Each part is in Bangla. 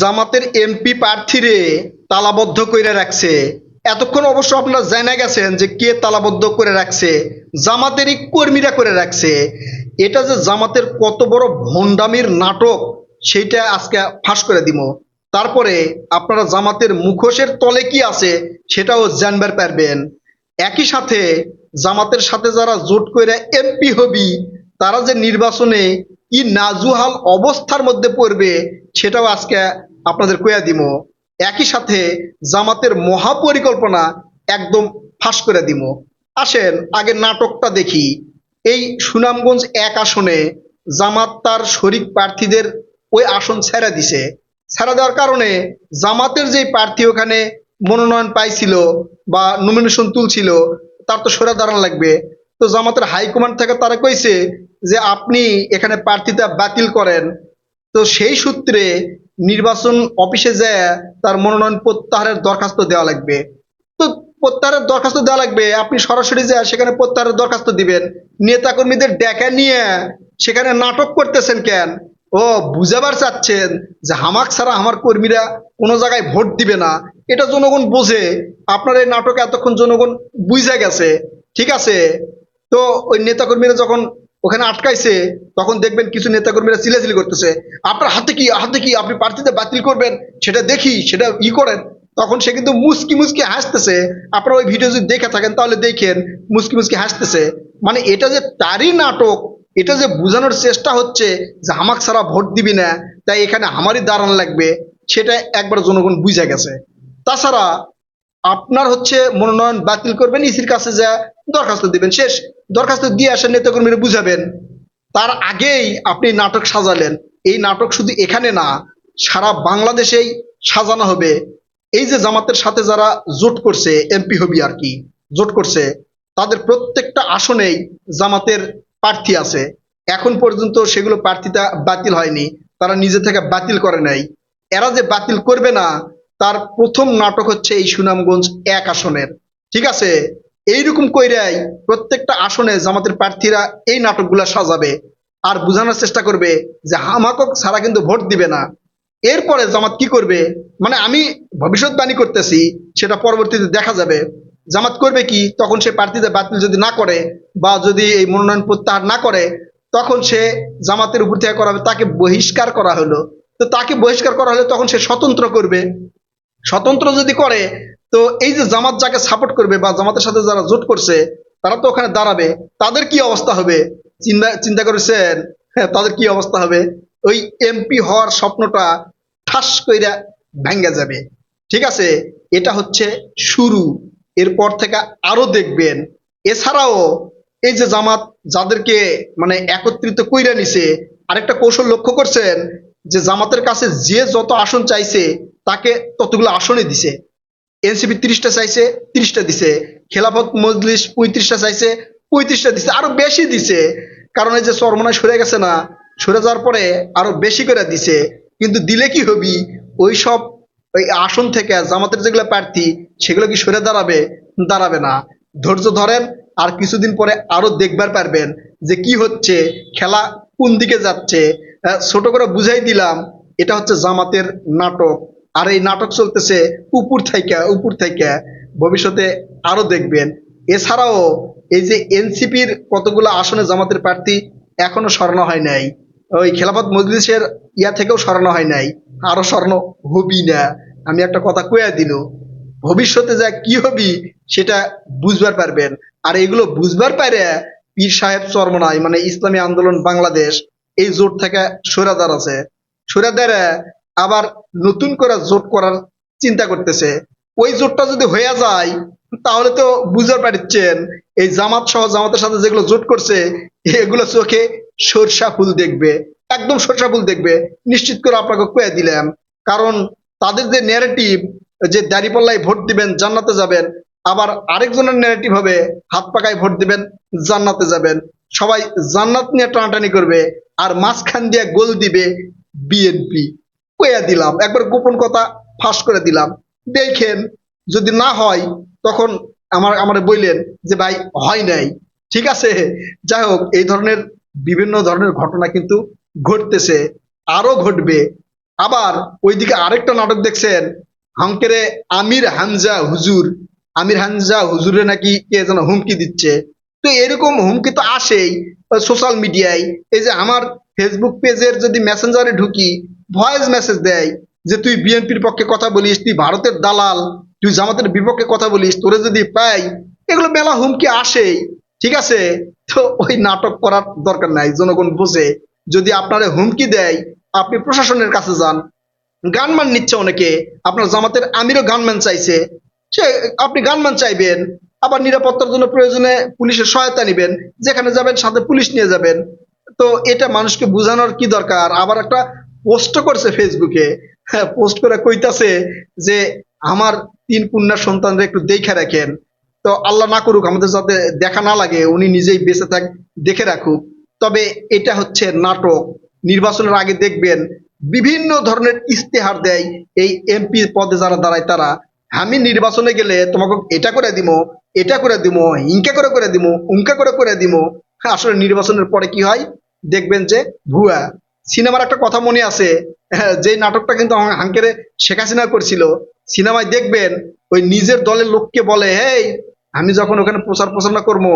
জামাতের এমপি প্রার্থীরে তালাবদ্ধ করে রাখছে। এতক্ষণ অবশ্য আপনারা জেনে গেছেন যে কে তালাবদ্ধ করে রাখছে। জামাতেরই কর্মীরা করে রাখছে। এটা যে জামাতের কত বড় ভণ্ডামির নাটক, সেইটা আজকে ফাঁস করে দিব তারপরে আপনারা জামাতের মুখোশের তলে কি আছে, সেটাও জানবার পারবেন। একই সাথে জামাতের সাথে যারা জোট করে এমপি হবি, তারা যে নির্বাচনে কি নাজুহাল অবস্থার মধ্যে পড়বে সেটাও আজকে আপনাদের কয়া দিব। একই সাথে জামাতের মহাপরিকল্পনা একদম ফাঁস করে দিব। আসেন আগে নাটকটা দেখি। এই সুনামগঞ্জ এক আসনে জামাত তার শরিক প্রার্থীদের ওই আসন ছেড়ে দিছে। ছেড়ে দেওয়ার কারণে জামাতের যে প্রার্থী ওখানে মনোনয়ন পাইছিল বা নমিনেশন তুলছিল, তার তো সরে দাঁড়ানো লাগবে। তো জামাতের হাইকমান্ড থেকে তারা কইছে যে আপনি এখানে প্রার্থীতা বাতিল করেন। তো সেই সূত্রে নির্বাচন অফিসে যায় তার মনোনয়ন প্রত্যাহারের দরখাস্ত দেওয়া লাগবে। তো প্রত্যাহারের দরখাস্ত দেওয়া লাগবে, আপনি সরাসরি যায় সেখানে প্রত্যাহারের দরখাস্ত দিবেন। নেতাকর্মীদের ডেকে নিয়ে সেখানে নাটক করতেছেন কেন? ও বুঝাবার চাচ্ছেন যে হামাক ছাড়া আমার কর্মীরা কোনো জায়গায় ভোট দিবে না। এটা জনগণ বোঝে। আপনার এই নাটক এতক্ষণ জনগণ বুঝে গেছে। ঠিক আছে? তো ওই নেতাকর্মীরা যখন ওখানে আটকাইছে, তখন দেখবেন কিছু নেতাকর্মীরা চিলাচিলি করতেছে। আপনার হাতে কি হাতে কি আপনি প্রার্থীতে বাতিল করবেন? সেটা দেখি, সেটা ই করেন। তখন সে কিন্তু মুসকি মুসকি হাসতেছে। আপনারা ওই ভিডিও যদি দেখে থাকেন, তাহলে দেখেন মুসকি মুসকি হাসতেছে। মানে এটা যে তারই নাটক, এটা যে বোঝানোর চেষ্টা হচ্ছে যে হামাক ছাড়া ভোট দিবি না, তাই এখানে আমারই দাঁড়ান লাগবে, সেটা একবার জনগণ বুঝে গেছে। তাছাড়া আপনার হচ্ছে মনোনয়ন বাতিল করবেন, ইসির কাছে যা দরখাস্ত দিবেন। শেষ দরখাস্ত দিয়ে আসেন, নেতাকর্মীরা বুঝাবেন। তার আগেই আপনি নাটক সাজালেন। এই নাটক শুধু এখানে না, সারা বাংলাদেশেই সাজানো হবে। এই যে জামাতের সাথে যারা জোট করছে, এমপি হবি আর কি, জোট করছে, তাদের প্রত্যেকটা আসনেই জামাতের প্রার্থী আছে। এখন পর্যন্ত সেগুলো প্রার্থীটা বাতিল হয়নি, তারা নিজে থেকে বাতিল করে নাই। এরা যে বাতিল করবে না, তার প্রথম নাটক হচ্ছে এই সুনামগঞ্জ এক আসনের। ঠিক আছে? এইরকম কইরাই প্রত্যেকটা আসনে জামাতের প্রার্থীরা এই নাটকগুলা সাজাবে আর বোঝানোর চেষ্টা করবে যে হামাকক ছাড়া কিন্তু ভোট দিবে না। এরপরে জামাত কি করবে? মানে আমি ভবিষ্যৎবাণী করতেছি, সেটা পরবর্তীতে দেখা যাবে। জামাত করবে কি? তখন সে প্রার্থীদের বাতিল যদি না করে বা যদি এই মনোনয়ন প্রত্যাহার না করে, তখন সে জামাতের উপর থেকে করা হবে, তাকে বহিষ্কার করা হলো। তো তাকে বহিষ্কার করা হলে তখন সে স্বতন্ত্র করবে। স্বতন্ত্র যদি করে তো এই যে জামাত যাকে সাপোর্ট করবে বা জামাতের সাথে যারা জোট করছে, তারা তো ওখানে দাঁড়াবে। তাদের কি অবস্থা হবে? চিন্তা চিন্তা করেছেন? হ্যাঁ তাদের কি অবস্থা হবে? ওই এমপি হওয়ার স্বপ্নটা ঠাস কইরা ভেঙ্গে যাবে। ঠিক আছে? এটা হচ্ছে শুরু। এরপর থেকে আরও দেখবেন। এছাড়াও এই যে জামাত যাদেরকে মানে একত্রিত কইরা নিছে, আরেকটা কৌশল লক্ষ্য করছেন যে জামাতের কাছে যে যত আসন চাইছে, তাকে ততগুলো আসনই দিছে। এনসিপি তিরিশটা চাইছে, তিরিশটা দিছে। খেলাফত মজলিস পঁয়ত্রিশটা চাইছে, পঁয়ত্রিশটা দিছে। আরও বেশি দিছে। কারণ এই যে চরমনায় সরে গেছে না, সরে যাওয়ার পরে আরও বেশি করে দিছে। কিন্তু দিলে কি হবি? ওই সব ওই আসন থেকে জামাতের যেগুলো প্রার্থী, সেগুলো কি সরে দাঁড়াবে? দাঁড়াবে না। ধৈর্য ধরেন, আর কিছুদিন পরে আরও দেখবার পারবেন যে কি হচ্ছে, খেলা কোন দিকে যাচ্ছে। ছোট করে বুঝাই দিলাম, এটা হচ্ছে জামাতের নাটক। আর এই নাটক চলতেছে উপর থেকে উপর থেকে ভবিষ্যতে আরও দেখবেন। এছাড়াও এই যে এনসিপির কতগুলো আসনে জামাতের প্রার্থী এখনও সরানো হয় নাই। ওই খেলাফত মজলিসের ইয়া থেকেও সরানো হয় নাই। আরও সরানো হবি না। আমি একটা কথা কয়া দিল, ভবিষ্যতে যা কি হবি সেটা বুঝবার পারবেন। আর এগুলো বুঝবার পারে পীর সাহেব চরমনাই মানে ইসলামী আন্দোলন বাংলাদেশ, এই জোট থেকে সরাদার আছে। সরাদারে আবার নতুন করে জোট করার চিন্তা করতেছে। ওই জোটটা যদি হয়ে যায়, তাহলে তো বুঝতে পারছেন, এই জামাত সহ জামাতের সাথে যেগুলো জোট করছে, এগুলো চোখে সরষা ফুল দেখবে, একদম সরষা ফুল দেখবে। নিশ্চিত করে আপনাকে কয়ে দিলাম। কারণ তাদের যে ন্যারেটিভ যে দাঁড়িপাল্লায় ভোট দিবেন, জান্নাতে যাবেন, আবার আরেকজনের ন্যারেটিভ হবে, হাত পাকায় ভোট দিবেন, জান্নাতে যাবেন। সবাই জান্নাত নিয়ে টানাটানি করবে, আর মাঝখান দিয়ে গোল দিবে বিএনপি। কইয়া দিলাম, একবার গোপন কথা ফাঁস করে দিলাম। দেখেন, যদি না হয়, তখন আমার আমার বললেন যে, ভাই, হয় নাই। ঠিক আছে? যাই হোক, এই ধরনের বিভিন্ন ধরনের ঘটনা কিন্তু ঘটতেছে আরও ঘটবে। আবার ওইদিকে আরেকটা নাটক দেখছেন হাঙ্কেরে আমির হামজা হুজুর। আমির হামজা হুজুরে নাকি কে যেন হুমকি দিচ্ছে। তো এরকম হুমকি তো আসেই, সোশ্যাল মিডিয়ায়। এই যে আমার ফেসবুক পেজের যদি মেসেঞ্জারে ঢুকি ভয়েস মেসেজ দেয় যে তুই বিএনপির পক্ষে কথা বলিস, তুই ভারতের দালাল, তুই জামাতের বিপক্ষে কথা বলিস, তোরে যদি পাই, এগুলো মেলা হুমকি আসে, ঠিক আছে? তো ওই নাটক করার দরকার নাই, জনগণ বোঝে। যদি আপনারা হুমকি দেয়, আপনি প্রশাসনের কাছে যান। গানমান নিচ্ছে অনেকে, আপনার জামাতের আমিরও গানম্যান চাইছে। সে, আপনি গানম্যান চাইবেন, আবার নিরাপত্তার জন্য প্রয়োজনে পুলিশের সহায়তা নেবেন, যেখানে যাবেন সাথে পুলিশ নিয়ে যাবেন। তো এটা মানুষকে বোঝানোর কি দরকার? আবার একটা পোস্ট করছে ফেসবুকে হ্যাঁ পোস্ট করে কইতাছে যে আমার তিন কন্যা সন্তানরা একটু দেখে রাখেন। তো আল্লাহ না করুক, আমাদের যাতে দেখা না লাগে, উনি নিজেই বেঁচে থাক, দেখে রাখুক। তবে এটা হচ্ছে নাটক। নির্বাচনের আগে দেখবেন বিভিন্ন ধরনের ইস্তেহার দেয় এই এমপি পদে যারা দাঁড়ায় তারা। আমি নির্বাচনে গেলে তোমাকে এটা করে দিব এটা করে দিব ইনকা করে করে দিব উনকা করে করে দিব আসলে নির্বাচনের পরে কি হয়? দেখবেন যে ভুয়া। সিনেমার একটা কথা মনে আছে হ্যাঁ, যে নাটকটা কিন্তু হাঙ্কেরে শেখ হাসিনা করছিল সিনেমায় দেখবেন ওই নিজের দলের লোককে বলে হেই আমি যখন ওখানে প্রচার প্রচারণা করব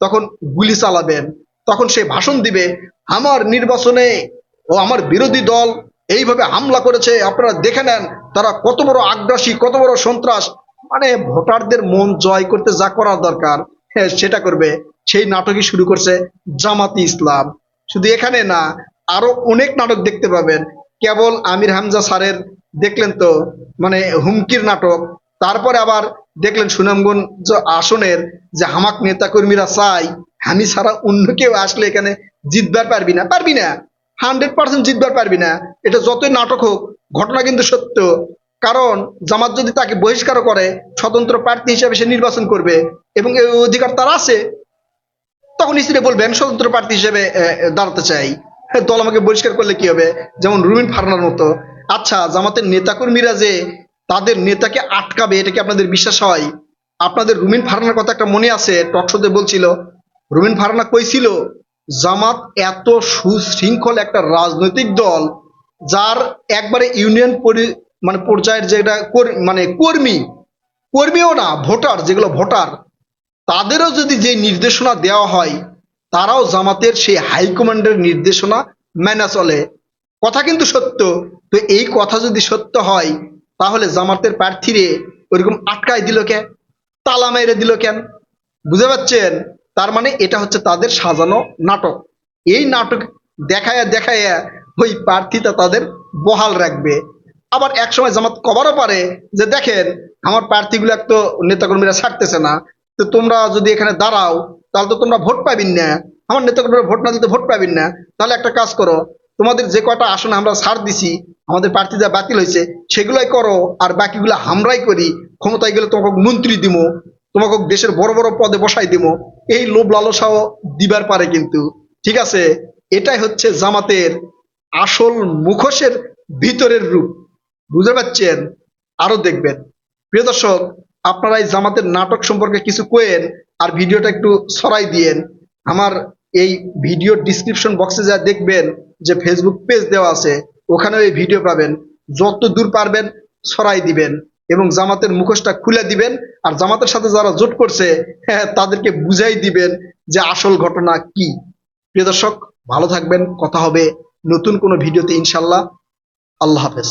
তখন গুলি চালাবেন তখন সে ভাষণ দিবে আমার নির্বাচনে ও আমার বিরোধী দল এইভাবে হামলা করেছে আপনারা দেখে নেন তারা কত বড় আগ্রাসী কত বড় সন্ত্রাস। মানে ভোটারদের মন জয় করতে যা করার দরকার হ্যাঁ সেটা করবে। সেই নাটকই শুরু করছে জামাতি ইসলাম। শুধু এখানে না আরও অনেক নাটক দেখতে পাবেন। কেবল আমির হামজা স্যারের দেখলেন তো মানে হুমকির নাটক। তারপরে আবার দেখলেন সুনামগঞ্জ আসনের যে হামাক নেতা কর্মীরা চাই আমি ছাড়া অন্য কেউ আসলে এখানে জিতবার পারবি না। পারবি না। হান্ড্রেড পার্সেন্ট জিতবার পারবি না। এটা যতই নাটক হোক, ঘটনা কিন্তু সত্য। কারণ জামাত যদি তাকে বহিষ্কার করে, স্বতন্ত্র প্রার্থী হিসেবে সে নির্বাচন করবে এবং এই অধিকার তার আছে, তখন স্ত্রী বলবেন স্বতন্ত্র প্রার্থী হিসেবে দাঁড়াতে চাই। দল আমাকে বহিষ্কার করলে কি হবে? যেমন রুমিন ফারনার মতো। আচ্ছা জামাতের নেতাকর্মীরা যে তাদের নেতাকে আটকাবে, এটা কি আপনাদের বিশ্বাস হয়? আপনাদের রুমিন ফারনার কথা একটা মনে আছে টকশোতে বলছিল, রুমিন ফারনা কইছিল জামাত এত সুশৃঙ্খল একটা রাজনৈতিক দল, যার একবারে ইউনিয়ন মানে পর্যায়ের যেটা মানে কর্মী, কর্মীও না, ভোটার, যেগুলো ভোটার, তাদেরও যদি যে নির্দেশনা দেওয়া হয় তারাও জামাতের সেই হাইকমান্ডের নির্দেশনা মেনে চলে। কথা কিন্তু সত্য। তো এই কথা যদি সত্য হয়, তাহলে জামাতের প্রার্থীরে ওইরকম আটকায় দিল কেন? তালা মেরে দিল কেন? বুঝতে পারছেন তার মানে এটা হচ্ছে তাদের সাজানো নাটক। এই নাটক দেখায়া দেখায়া ওই প্রার্থীটা তাদের বহাল রাখবে। আবার এক সময় জামাত কবারও পারে যে, দেখেন, আমার প্রার্থীগুলো এক তো নেতাকর্মীরা ছাড়তেছে না। তো তোমরা যদি এখানে দাঁড়াও তাহলে তো তোমরা ভোট পাবিন না। আমার নেতাকর্মীরা ভোট না দিতে ভোট পাবিন না। তাহলে একটা কাজ করো, তোমাদের যে কয়টা আসনে আমরা ছাড় দিছি, আমাদের প্রার্থী যা বাতিল হয়েছে, সেগুলোই করো, আর বাকিগুলো আমরাই করি। ক্ষমতায় গেলে তোমাকে মন্ত্রী দিব তোমাকে দেশের বড় বড় পদে বসাই দিব এই লোভ লালসাও দিবার পারে কিন্তু। ঠিক আছে? এটাই হচ্ছে জামাতের আসল মুখোশের ভিতরের রূপ। বুঝতে পারছেন? আরও দেখবেন। প্রিয় দর্শক, আপনারা এই জামাতের নাটক সম্পর্কে কিছু কোয়েন আর ভিডিওটা একটু সরাই দিয়েন। আমার এই ভিডিও ডিসক্রিপশন বক্সে যা দেখবেন, যে ফেসবুক পেজ দেওয়া আছে, ওখানেও এই ভিডিও পাবেন। যত দূর পারবেন, সরাই দিবেন এবং জামাতের মুখোশটা খুলে দিবেন। আর জামাতের সাথে যারা জোট করছে হ্যাঁ তাদেরকে বুঝাই দিবেন যে আসল ঘটনা কি। প্রিয় দর্শক, ভালো থাকবেন, কথা হবে। নতুন কোনো ভিডিওতে ইনশাল্লাহ আল্লাহ হাফেজ।